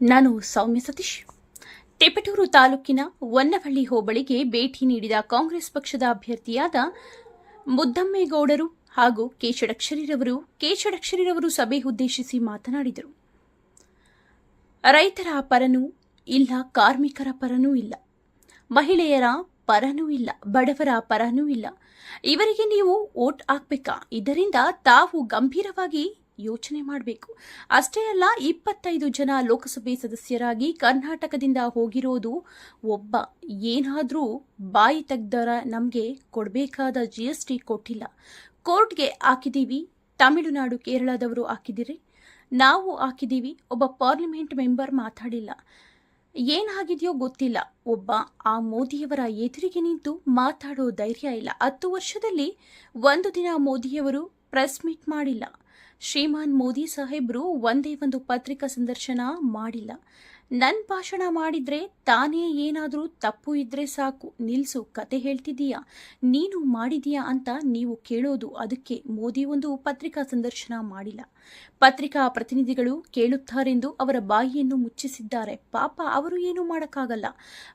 ನಾನು ಸೌಮ್ಯ ಸತೀಶ್. ತಿಪಟೂರು ತಾಲೂಕಿನ ವನ್ನವಳ್ಳಿ ಹೋಬಳಿಗೆ ಭೇಟಿ ನೀಡಿದ ಕಾಂಗ್ರೆಸ್ ಪಕ್ಷದ ಅಭ್ಯರ್ಥಿಯಾದ ಮುದ್ದಮ್ಮೇಗೌಡರು ಹಾಗೂ ಕೇಶಡಕ್ಷರಿರವರು ಕೇಶಡಕ್ಷರಿರವರು ಸಭೆ ಉದ್ದೇಶಿಸಿ ಮಾತನಾಡಿದರು. ರೈತರ ಪರನೂ ಇಲ್ಲ, ಕಾರ್ಮಿಕರ ಪರನೂ ಇಲ್ಲ, ಮಹಿಳೆಯರ ಪರನೂ ಇಲ್ಲ, ಬಡವರ ಪರನೂ ಇಲ್ಲ. ಇವರಿಗೆ ನೀವು ಓಟ್ ಹಾಕ್ಬೇಕಾ? ಇದರಿಂದ ತಾವು ಗಂಭೀರವಾಗಿ ಯೋಚನೆ ಮಾಡಬೇಕು. ಅಷ್ಟೇ ಅಲ್ಲ, ಇಪ್ಪತ್ತೈದು ಜನ ಲೋಕಸಭೆ ಸದಸ್ಯರಾಗಿ ಕರ್ನಾಟಕದಿಂದ ಹೋಗಿರೋದು ಒಬ್ಬ. ಏನಾದರೂ ಬಾಯಿ ತೆಗ್ದರ ನಮಗೆ ಕೊಡಬೇಕಾದ ಜಿ ಎಸ್ ಟಿ ಕೊಟ್ಟಿಲ್ಲ. ಕೋರ್ಟ್ಗೆ ಹಾಕಿದ್ದೀವಿ ತಮಿಳುನಾಡು ಕೇರಳದವರು ಹಾಕಿದಿರಿ ನಾವು ಹಾಕಿದ್ದೀವಿ ಒಬ್ಬ ಪಾರ್ಲಿಮೆಂಟ್ ಮೆಂಬರ್ ಮಾತಾಡಿಲ್ಲ. ಏನಾಗಿದೆಯೋ ಗೊತ್ತಿಲ್ಲ. ಒಬ್ಬ ಆ ಮೋದಿಯವರ ಎದುರಿಗೆ ನಿಂತು ಮಾತಾಡೋ ಧೈರ್ಯ ಇಲ್ಲ. ಹತ್ತು ವರ್ಷದಲ್ಲಿ ಒಂದು ದಿನ ಮೋದಿಯವರು ಪ್ರೆಸ್ ಮೀಟ್ ಮಾಡಿಲ್ಲ. ಶ್ರೀಮಾನ್ ಮೋದಿ ಸಾಹೇಬ್ರು ಒಂದೇ ಒಂದು ಪತ್ರಿಕಾ ಸಂದರ್ಶನ ಮಾಡಿಲ್ಲ. ನನ್ನ ಭಾಷಣ ಮಾಡಿದ್ರೆ ತಾನೇ ಏನಾದರೂ ತಪ್ಪು ಇದ್ರೆ ಸಾಕು. ನಿಲ್ಸು, ಕತೆ ಹೇಳ್ತಿದೀಯಾ ನೀನು ಮಾಡಿದೀಯಾ ಅಂತ ನೀವು ಕೇಳೋದು ಅದಕ್ಕೆ ಮೋದಿ ಒಂದು ಪತ್ರಿಕಾ ಸಂದರ್ಶನ ಮಾಡಿಲ್ಲ. ಪತ್ರಿಕಾ ಪ್ರತಿನಿಧಿಗಳು ಕೇಳುತ್ತಾರೆಂದು ಅವರ ಬಾಯಿಯನ್ನು ಮುಚ್ಚಿಸಿದ್ದಾರೆ. ಪಾಪ ಅವರು ಏನು ಮಾಡೋಕ್ಕಾಗಲ್ಲ.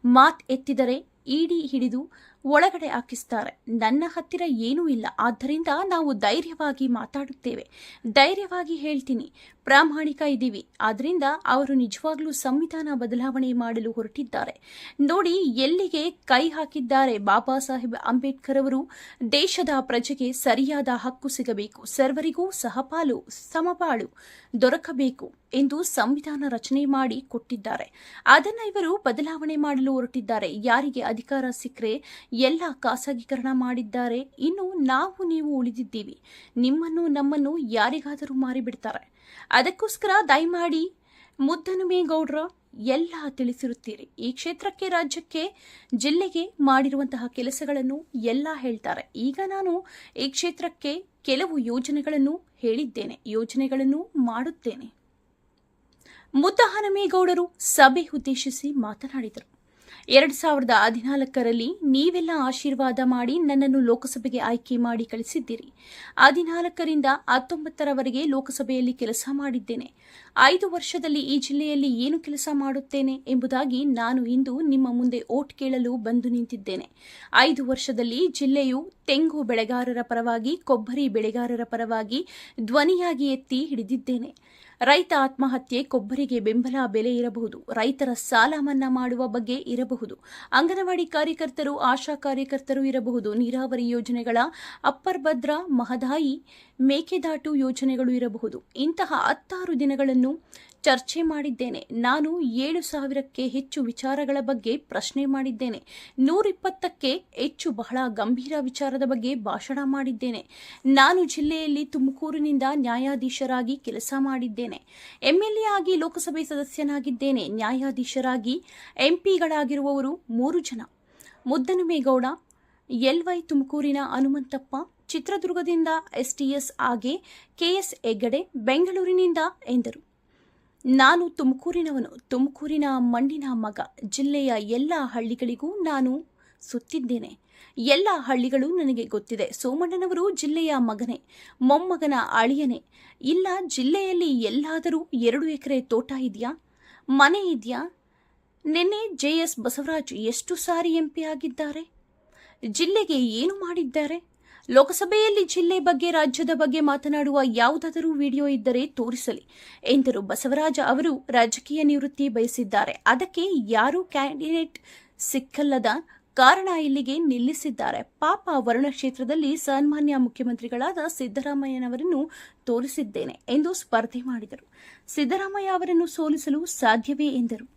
ಮಾತ್ ಎತ್ತಿದರೆ ಇಡಿ ಹಿಡಿದು ಒಳಗಡೆ ಹಾಕಿಸ್ತಾರೆ. ನನ್ನ ಹತ್ತಿರ ಏನೂ ಇಲ್ಲ. ಆದ್ದರಿಂದ ನಾವು ಧೈರ್ಯವಾಗಿ ಮಾತಾಡುತ್ತೇವೆ. ಧೈರ್ಯವಾಗಿ ಹೇಳ್ತೀನಿ. ಪ್ರಾಮಾಣಿಕ ಇದ್ದೀವಿ. ಆದ್ದರಿಂದ ಅವರು ನಿಜವಾಗ್ಲೂ ಸಂವಿಧಾನ ಬದಲಾವಣೆ ಮಾಡಲು ಹೊರಟಿದ್ದಾರೆ. ನೋಡಿ, ಎಲ್ಲಿಗೆ ಕೈ ಹಾಕಿದ್ದಾರೆ ಬಾಬಾ ಸಾಹೇಬ್ ಅಂಬೇಡ್ಕರ್ ಅವರು. ದೇಶದ ಪ್ರಜೆಗೆ ಸರಿಯಾದ ಹಕ್ಕು ಸಿಗಬೇಕು. ಸರ್ವರಿಗೂ ಸಹಪಾಲು, ಸಮಪಾಳು ದೊರಕಬೇಕು ಎಂದು ಸಂವಿಧಾನ ರಚನೆ ಮಾಡಿ ಕೊಟ್ಟಿದ್ದಾರೆ. ಅದನ್ನ ಇವರು ಬದಲಾವಣೆ ಮಾಡಲು ಹೊರಟಿದ್ದಾರೆ. ಯಾರಿಗೆ ಅಧಿಕಾರ ಸಿಕ್ಕರೆ ಎಲ್ಲ ಖಾಸಗೀಕರಣ ಮಾಡಿದ್ದಾರೆ. ಇನ್ನು ನಾವು ನೀವು ಉಳಿದಿದ್ದೀವಿ. ನಿಮ್ಮನ್ನು, ನಮ್ಮನ್ನು ಯಾರಿಗಾದರೂ ಮಾರಿಬಿಡ್ತಾರೆ. ಅದಕ್ಕೋಸ್ಕರ ದಯಮಾಡಿ ಮುದ್ದನುಮೇಗೌಡ್ರ ಎಲ್ಲ ತಿಳಿಸಿರುತ್ತೀರಿ. ಈ ಕ್ಷೇತ್ರಕ್ಕೆ, ರಾಜ್ಯಕ್ಕೆ, ಜಿಲ್ಲೆಗೆ ಮಾಡಿರುವಂತಹ ಕೆಲಸಗಳನ್ನು ಎಲ್ಲ ಹೇಳ್ತಾರೆ. ಈಗ ನಾನು ಈ ಕ್ಷೇತ್ರಕ್ಕೆ ಕೆಲವು ಯೋಜನೆಗಳನ್ನು ಹೇಳಿದ್ದೇನೆ. ಯೋಜನೆಗಳನ್ನು ಮಾಡುತ್ತೇನೆ. ಮುದ್ದಹನುಮೇಗೌಡರು ಸಭೆ ಉದ್ದೇಶಿಸಿ ಮಾತನಾಡಿದರು. ಎರಡ್ ಸಾವಿರದ ಹದಿನಾಲ್ಕರಲ್ಲಿ ನೀವೆಲ್ಲ ಆಶೀರ್ವಾದ ಮಾಡಿ ನನ್ನನ್ನು ಲೋಕಸಭೆಗೆ ಆಯ್ಕೆ ಮಾಡಿ ಕಳಿಸಿದ್ದೀರಿ. ಹದಿನಾಲ್ಕರಿಂದ ಹತ್ತೊಂಬತ್ತರವರೆಗೆ ಲೋಕಸಭೆಯಲ್ಲಿ ಕೆಲಸ ಮಾಡಿದ್ದೇನೆ. ಐದು ವರ್ಷದಲ್ಲಿ ಈ ಜಿಲ್ಲೆಯಲ್ಲಿ ಏನು ಕೆಲಸ ಮಾಡುತ್ತೇನೆ ಎಂಬುದಾಗಿ ನಾನು ಇಂದು ನಿಮ್ಮ ಮುಂದೆ ಓಟ್ ಕೇಳಲು ಬಂದು ನಿಂತಿದ್ದೇನೆ. ಐದು ವರ್ಷದಲ್ಲಿ ಜಿಲ್ಲೆಯು ತೆಂಗು ಬೆಳೆಗಾರರ ಪರವಾಗಿ, ಕೊಬ್ಬರಿ ಬೆಳೆಗಾರರ ಪರವಾಗಿ ಧ್ವನಿಯಾಗಿ ಎತ್ತಿ ಹಿಡಿದಿದ್ದೇನೆ. ರೈತ ಆತ್ಮಹತ್ಯೆ, ಕೊಬ್ಬರಿಗೆ ಬೆಂಬಲ, ಬೆಲೆ ಇರಬಹುದು. ರೈತರ ಸಾಲ ಮನ್ನಾ ಮಾಡುವ ಬಗ್ಗೆ ಇರಬಹುದು. ಅಂಗನವಾಡಿ ಕಾರ್ಯಕರ್ತರು, ಆಶಾ ಕಾರ್ಯಕರ್ತರು ಇರಬಹುದು. ನೀರಾವರಿ ಯೋಜನೆಗಳ ಅಪ್ಪರ್ ಭದ್ರಾ, ಮಹದಾಯಿ, ಮೇಕೆದಾಟು ಯೋಜನೆಗಳು ಇರಬಹುದು. ಇಂತಹ ಹತ್ತಾರು ದಿನಗಳನ್ನು ಚರ್ಚೆ ಮಾಡಿದ್ದೇನೆ. ನಾನು ಏಳು ಸಾವಿರಕ್ಕೆ ಹೆಚ್ಚು ವಿಚಾರಗಳ ಬಗ್ಗೆ ಪ್ರಶ್ನೆ ಮಾಡಿದ್ದೇನೆ. ನೂರಿಪ್ಪತ್ತಕ್ಕೆ ಹೆಚ್ಚು ಬಹಳ ಗಂಭೀರ ವಿಚಾರದ ಬಗ್ಗೆ ಭಾಷಣ ಮಾಡಿದ್ದೇನೆ. ನಾನು ಜಿಲ್ಲೆಯಲ್ಲಿ ತುಮಕೂರಿನಿಂದ ನ್ಯಾಯಾಧೀಶರಾಗಿ ಕೆಲಸ ಮಾಡಿದ್ದೇನೆ. ಎಂಎಲ್ಎ ಆಗಿ ಲೋಕಸಭೆ ಸದಸ್ಯನಾಗಿದ್ದೇನೆ. ನ್ಯಾಯಾಧೀಶರಾಗಿ ಎಂಪಿಗಳಾಗಿರುವವರು ಮೂರು ಜನ. ಮುದ್ದನುಮೇಗೌಡ, ಎಲ್ವೈ ತುಮಕೂರಿನ ಹನುಮಂತಪ್ಪ, ಚಿತ್ರದುರ್ಗದಿಂದ ಎಸ್ಟಿಎಸ್ ಆಗೆ ಕೆಎಸ್ ಹೆಗ್ಗಡೆ, ಬೆಂಗಳೂರಿನಿಂದ ಎಂದರು. ನಾನು ತುಮಕೂರಿನವನು. ತುಮಕೂರಿನ ಮಣ್ಣಿನ ಮಗ. ಜಿಲ್ಲೆಯ ಎಲ್ಲ ಹಳ್ಳಿಗಳಿಗೂ ನಾನು ಸುತ್ತಿದ್ದೇನೆ. ಎಲ್ಲ ಹಳ್ಳಿಗಳು ನನಗೆ ಗೊತ್ತಿದೆ. ಸೋಮಣ್ಣನವರು ಜಿಲ್ಲೆಯ ಮಗನೇ. ಮೊಮ್ಮಗನ ಅಳಿಯನೇ. ಇಲ್ಲ, ಜಿಲ್ಲೆಯಲ್ಲಿ ಎಲ್ಲಾದರೂ ಎರಡು ಎಕರೆ ತೋಟ ಇದೆಯಾ? ಮನೆ ಇದೆಯಾ? ನಿನ್ನೆ ಜೆ ಎಸ್ ಬಸವರಾಜ್ ಎಷ್ಟು ಸಾರಿ ಎಂಪಿ ಆಗಿದ್ದಾರೆ? ಜಿಲ್ಲೆಗೆ ಏನು ಮಾಡಿದ್ದಾರೆ? ಲೋಕಸಭೆಯಲ್ಲಿ ಜಿಲ್ಲೆ ಬಗ್ಗೆ ರಾಜ್ಯದ ಬಗ್ಗೆ ಮಾತನಾಡುವ ಯಾವುದಾದರೂ ವಿಡಿಯೋ ಇದ್ದರೆ ತೋರಿಸಲಿ. ಎಂದರು ಬಸವರಾಜ ಅವರು ರಾಜಕೀಯ ನಿವೃತ್ತಿ ಬಯಸಿದ್ದಾರೆ. ಅದಕ್ಕೆ ಯಾರೂ ಕ್ಯಾಂಡಿಡೇಟ್ ಸಿಕ್ಕಲ್ಲದ ಕಾರಣ ಇಲ್ಲಿಗೆ ನಿಲ್ಲಿಸಿದ್ದಾರೆ. ಪಾಪ ವರುಣ ಕ್ಷೇತ್ರದಲ್ಲಿ ಸನ್ಮಾನ್ಯ ಮುಖ್ಯಮಂತ್ರಿಗಳಾದ ಸಿದ್ದರಾಮಯ್ಯನವರನ್ನು ತೋರಿಸಿದ್ದೇನೆ ಎಂದು ಸ್ಪರ್ಧೆ ಮಾಡಿದರು. ಸಿದ್ದರಾಮಯ್ಯ ಅವರನ್ನು ಸೋಲಿಸಲು ಸಾಧ್ಯವೇ ಎಂದರು.